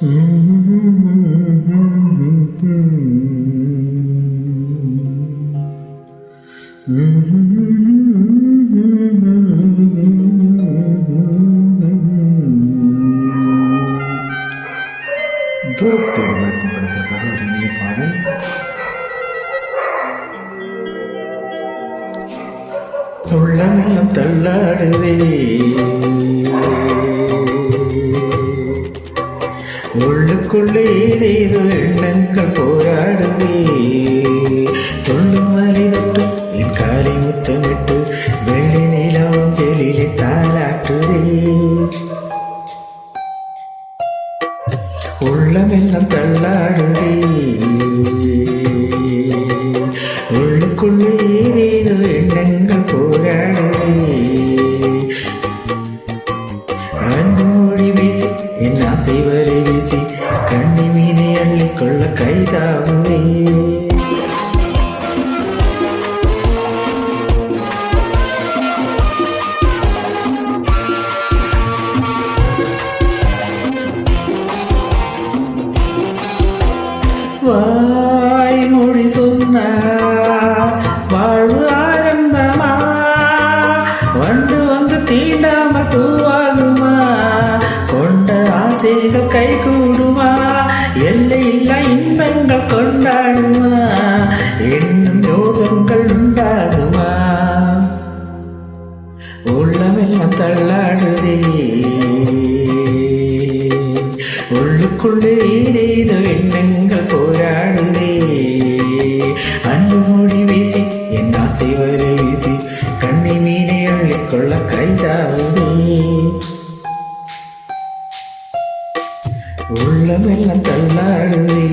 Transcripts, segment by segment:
தூரத்தோடு விளக்கம் ஒரு இனிய பாடல் உள்ளமெல்லாம் தள்ளாடுதே. உள்ளுக்குள்ளே ஏதேதோ எண்ணங்கள் போராடுதே தொள்ளும் மலிதட்டு என் காலை முத்தமிட்டு வெள்ளி நிலவும் ஜெலிலே தாளாட்டுதே. உள்ளமெல்லாம் தள்ளாடுதே என் ஆசை வரை வீசி கண்ணி மீனை அள்ளிக்கொள்ள கைதாவும் கொண்டாடுமா? என்னும் யோகங்கள் உண்டாகுமா? உள்ளமெல்லாம் தள்ளாடுதே. உள்ளுக்குள்ளே ஏதேதோ எண்ணங்கள் போராடுதே. அன்பு மொழி வீசி என் ஆசை வரை வீசி கண்ணி மீனை அள்ளிக்கொள்ள கைதாகுதே உள்ளமெல்லாம் தள்ளாடுதே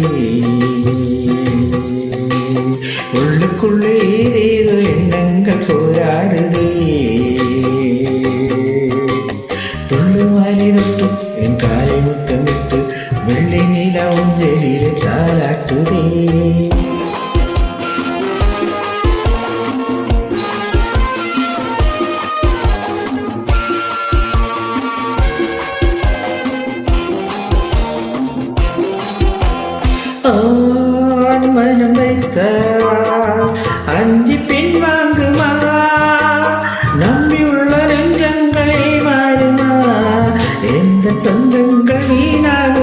உள்ளுக்குள்ளே ஏதேதோ எண்ணங்கள் போராடுதே துள்ளு மாறி தொட்டு என் காலை முத்தமிட்டு வெள்ளி நில ஊஞ்சலிலே மனம் வைத்த அஞ்சு பின் வாங்குமா? நம்பியுள்ள நெஞ்சங்களை மாறுமா எந்த சொந்தங்கள் சொந்த